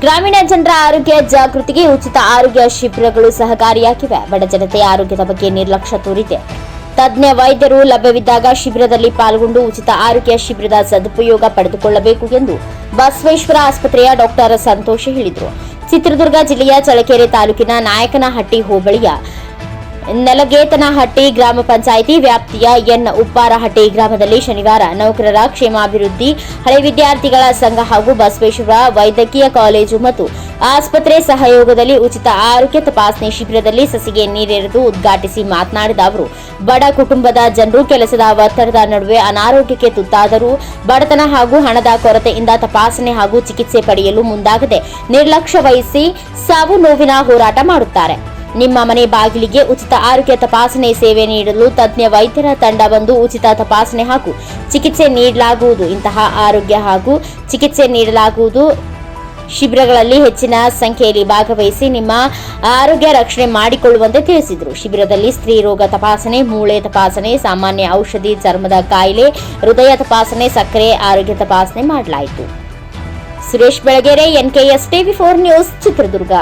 ಗ್ರಾಮೀಣ ಜನರ ಆರೋಗ್ಯ ಜಾಗೃತಿಗೆ ಉಚಿತ ಆರೋಗ್ಯ ಶಿಬಿರಗಳು ಸಹಕಾರಿಯಾಗಿವೆ. ಬಡ ಜನತೆ ಆರೋಗ್ಯದ ಬಗ್ಗೆ ನಿರ್ಲಕ್ಷ್ಯ ತೋರಿದೆ. ತಜ್ಞ ವೈದ್ಯರು ಲಭ್ಯವಿದ್ದಾಗ ಶಿಬಿರದಲ್ಲಿ ಪಾಲ್ಗೊಂಡು ಉಚಿತ ಆರೋಗ್ಯ ಶಿಬಿರದ ಸದುಪಯೋಗ ಪಡೆದುಕೊಳ್ಳಬೇಕು ಎಂದು ಬಸವೇಶ್ವರ ಆಸ್ಪತ್ರೆಯ ಡಾಕ್ಟರ್ ಸಂತೋಷ್ ಹೇಳಿದರು. ಚಿತ್ರದುರ್ಗ ಜಿಲ್ಲೆಯ ಚಳಕೆರೆ ತಾಲೂಕಿನ ನಾಯಕನಹಟ್ಟಿ ಹೋಬಳಿಯ ನೆಲಗೇತನಹಟ್ಟಿ ಗ್ರಾಮ ಪಂಚಾಯಿತಿ ವ್ಯಾಪ್ತಿಯ ಎನ್ ಉಪ್ಪಾರಹಟ್ಟಿ ಗ್ರಾಮದಲ್ಲಿ ಶನಿವಾರ ನೌಕರರ ಕ್ಷೇಮಾಭಿವೃದ್ಧಿ, ಹಳೆ ವಿದ್ಯಾರ್ಥಿಗಳ ಸಂಘ ಹಾಗೂ ಬಸವೇಶ್ವರ ವೈದ್ಯಕೀಯ ಕಾಲೇಜು ಮತ್ತು ಆಸ್ಪತ್ರೆ ಸಹಯೋಗದಲ್ಲಿ ಉಚಿತ ಆರೋಗ್ಯ ತಪಾಸಣೆ ಶಿಬಿರದಲ್ಲಿ ಸಸಿಗೆ ನೀರೆರೆದು ಉದ್ಘಾಟಿಸಿ ಮಾತನಾಡಿದ ಅವರು, ಬಡ ಕುಟುಂಬದ ಜನರು ಕೆಲಸದ ಒತ್ತಡದ ನಡುವೆ ಅನಾರೋಗ್ಯಕ್ಕೆ ತುತ್ತಾದರೂ ಬಡತನ ಹಾಗೂ ಹಣದ ಕೊರತೆಯಿಂದ ತಪಾಸಣೆ ಹಾಗೂ ಚಿಕಿತ್ಸೆ ಪಡೆಯಲು ಮುಂದಾಗದೆ ನಿರ್ಲಕ್ಷ್ಯ ವಹಿಸಿ ಸಾವು ನೋವಿನ ಹೋರಾಟ ಮಾಡುತ್ತಾರೆ. ನಿಮ್ಮ ಮನೆ ಬಾಗಿಲಿಗೆ ಉಚಿತ ಆರೋಗ್ಯ ತಪಾಸಣೆ ಸೇವೆ ನೀಡಲು ತಜ್ಞ ವೈದ್ಯರ ತಂಡ ಬಂದು ಉಚಿತ ತಪಾಸಣೆ ಹಾಗೂ ಚಿಕಿತ್ಸೆ ನೀಡಲಾಗುವುದು. ಇಂತಹ ಆರೋಗ್ಯ ಹಾಗೂ ಚಿಕಿತ್ಸೆ ನೀಡಲಾಗುವುದು. ಶಿಬಿರಗಳಲ್ಲಿ ಹೆಚ್ಚಿನ ಸಂಖ್ಯೆಯಲ್ಲಿ ಭಾಗವಹಿಸಿ ನಿಮ್ಮ ಆರೋಗ್ಯ ರಕ್ಷಣೆ ಮಾಡಿಕೊಳ್ಳುವಂತೆ ತಿಳಿಸಿದರು. ಶಿಬಿರದಲ್ಲಿ ಸ್ತ್ರೀ ರೋಗ ತಪಾಸಣೆ, ಮೂಳೆ ತಪಾಸಣೆ, ಸಾಮಾನ್ಯ ಔಷಧಿ, ಚರ್ಮದ ಕಾಯಿಲೆ, ಹೃದಯ ತಪಾಸಣೆ, ಸಕ್ಕರೆ ಆರೋಗ್ಯ ತಪಾಸಣೆ ಮಾಡಲಾಯಿತು. Suresh Belagere, NKS TV four news, Chitradurga.